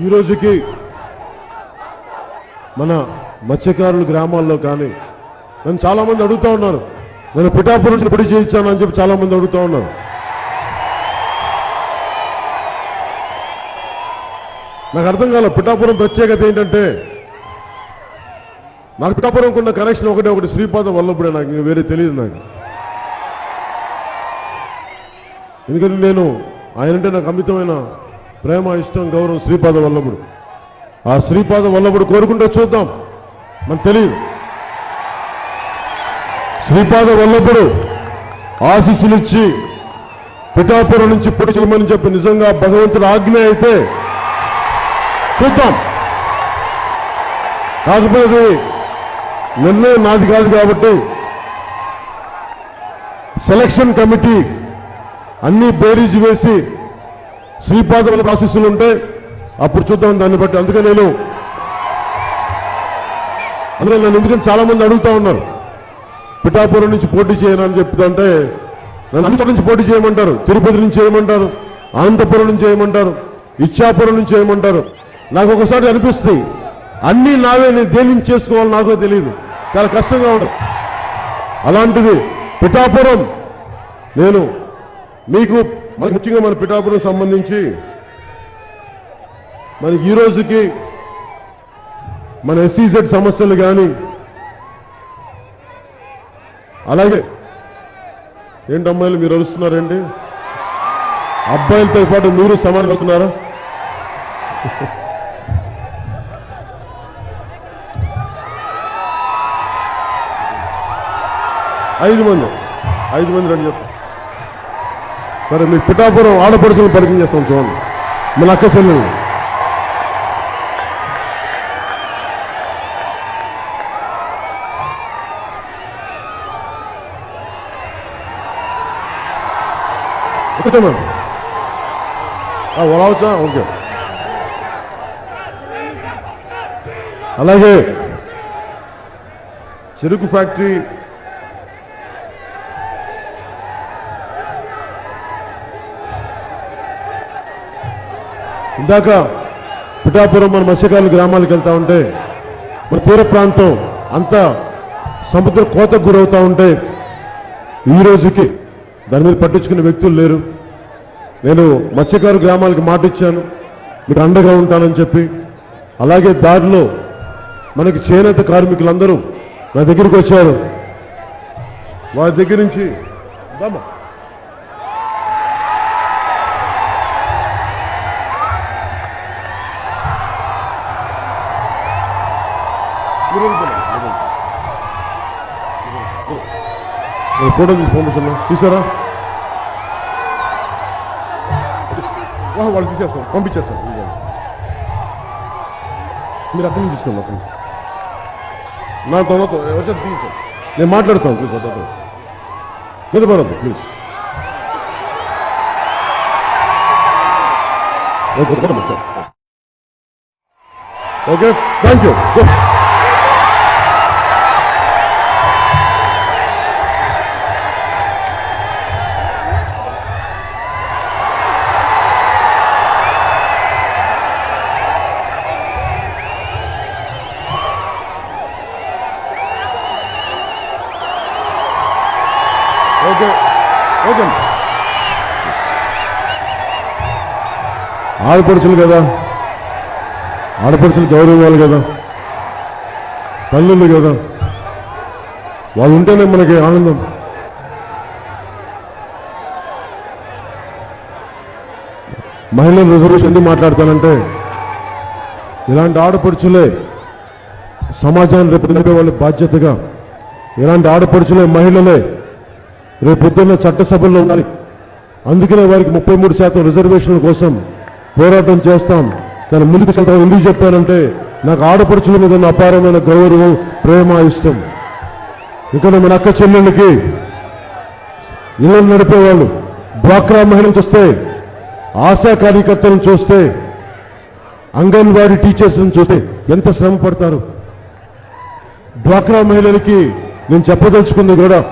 ఈ రోజుకి మన మత్స్యకారుల గ్రామాల్లో కానీ నన్ను చాలామంది అడుగుతూ ఉన్నారు. నేను పిఠాపురం నుంచి పొడి చేయించాను అని చెప్పి చాలా మంది అడుగుతా ఉన్నారు. నాకు అర్థం కాల పిఠాపురం ప్రత్యేకత ఏంటంటే నాకు పిఠాపురంకు ఉన్న కనెక్షన్ ఒకటే ఒకటి శ్రీపాద వల్లప్పుడే నాకు ఇంకా వేరే తెలియదు నాకు. ఎందుకంటే నేను ఆయనంటే నాకు అమితమైన ప్రేమ ఇష్టం గౌరవం శ్రీపాద వల్లభుడు. ఆ శ్రీపాద వల్లభుడు కోరుకుంటే చూద్దాం. మనకు తెలియదు. శ్రీపాద వల్లభుడు ఆశీస్సులు ఇచ్చి పిఠాపురం నుంచి పొడిచమని చెప్పి నిజంగా భగవంతుడు ఆజ్ఞ అయితే చూద్దాం. కాకపోతే నిర్ణయం నాది కాదు కాబట్టి సెలక్షన్ కమిటీ అన్ని బేరీజ్ వేసి శ్రీపాదములకు ఆశీస్సులు ఉంటే అప్పుడు చూద్దాం దాన్ని బట్టి. అందుకే నేను అందుకే నన్ను ఎందుకంటే చాలా మంది అడుగుతా ఉన్నారు. పిఠాపురం నుంచి పోటీ చేయనని చెప్తుంటే నన్ను అంతటి నుంచి పోటీ చేయమంటారు. తిరుపతి నుంచి చేయమంటారు. అనంతపురం నుంచి చేయమంటారు. ఇచ్చాపురం నుంచి చేయమంటారు. నాకు ఒకసారి అనిపిస్తుంది. అన్ని నావే నేను దేని చేసుకోవాలో నాకో తెలియదు. చాలా కష్టంగా ఉండదు అలాంటిది పిఠాపురం నేను మీకు మరి ముఖ్యంగా మన పిఠాపురం సంబంధించి మరి ఈ రోజుకి మన ఎస్సీజెడ్ సమస్యలు కానీ అలాగే ఏంటి అమ్మాయిలు మీరు అరుస్తున్నారండి? అబ్బాయిలతో పాటు మీరు సమానిస్తున్నారా ఐదు మంది. ఐదు మంది రండి చెప్పండి సరే మీ పిఠాపురం ఆడపడుచులు పరిచయం చేస్తాం చూడండి. మన అక్క చెల్లెలు. కూర్చోమా వరావచ్చా ఓకే. అలాగే చెరుకు ఫ్యాక్టరీ ఇందాక పిఠాపురం మన మత్స్యకారుల గ్రామాలకు వెళ్తా ఉంటే మన తీర ప్రాంతం అంతా సముద్ర కోతకు గురవుతా ఉంటే ఈ రోజుకి దాని మీద పట్టించుకునే వ్యక్తులు లేరు. నేను మత్స్యకారు గ్రామాలకు మాట ఇచ్చాను. మీకు అండగా ఉంటానని చెప్పి అలాగే దారిలో మనకి చేనేత కార్మికులందరూ నా దగ్గరికి వచ్చారు. వారి దగ్గర నుంచి దమ్మా మీరు వెళ్ళిపోండి, మీరు వెళ్ళిపోండి. నేను ఫోటో తీసి పంపించండి తీసారా వా, వాళ్ళు తీసేస్తాం పంపించేస్తాం ఇదిగోండి. మీరు అక్కడి నుంచి తీసుకోండి అక్కడి నుంచి. నాతో నాతో వచ్చారు తీయించండి నేను మాట్లాడతాను ప్లీజ్ అతను మీద పడద్దు please okay okay okay thank you okay. Okay. ఆడపడుచులు కదా. ఆడపడుచులు గౌరవం కదా. తల్లులు కదా. వాళ్ళు ఉంటేనే మనకి ఆనందం. మహిళల రిజర్వేషన్ ఎందుకు మాట్లాడతానంటే ఇలాంటి ఆడపడుచులే సమాజాన్ని రేపు నిలిపే వాళ్ళ బాధ్యతగా. ఇలాంటి ఆడపడుచులే మహిళలే రేపు పొద్దున్న చట్టసభల్లో ఉండాలి. అందుకనే వారికి ముప్పై మూడు శాతం రిజర్వేషన్ల కోసం పోరాటం చేస్తాం. కానీ ముందుకు వెళ్తాం. ఎందుకు చెప్పానంటే నాకు ఆడపడుచుల మీద ఉన్న అపారమైన గౌరవం ప్రేమ ఇష్టం. ఇక్కడ మన అక్క చెల్లెళ్ళకి ఇళ్ళను నడిపేవాళ్ళు. డ్వాక్రా మహిళను చూస్తే ఆశా కార్యకర్తలను చూస్తే అంగన్వాడీ టీచర్స్ని చూస్తే ఎంత శ్రమ పడతారు. డ్వాక్రా మహిళలకి నేను చెప్పదలుచుకుంది కూడా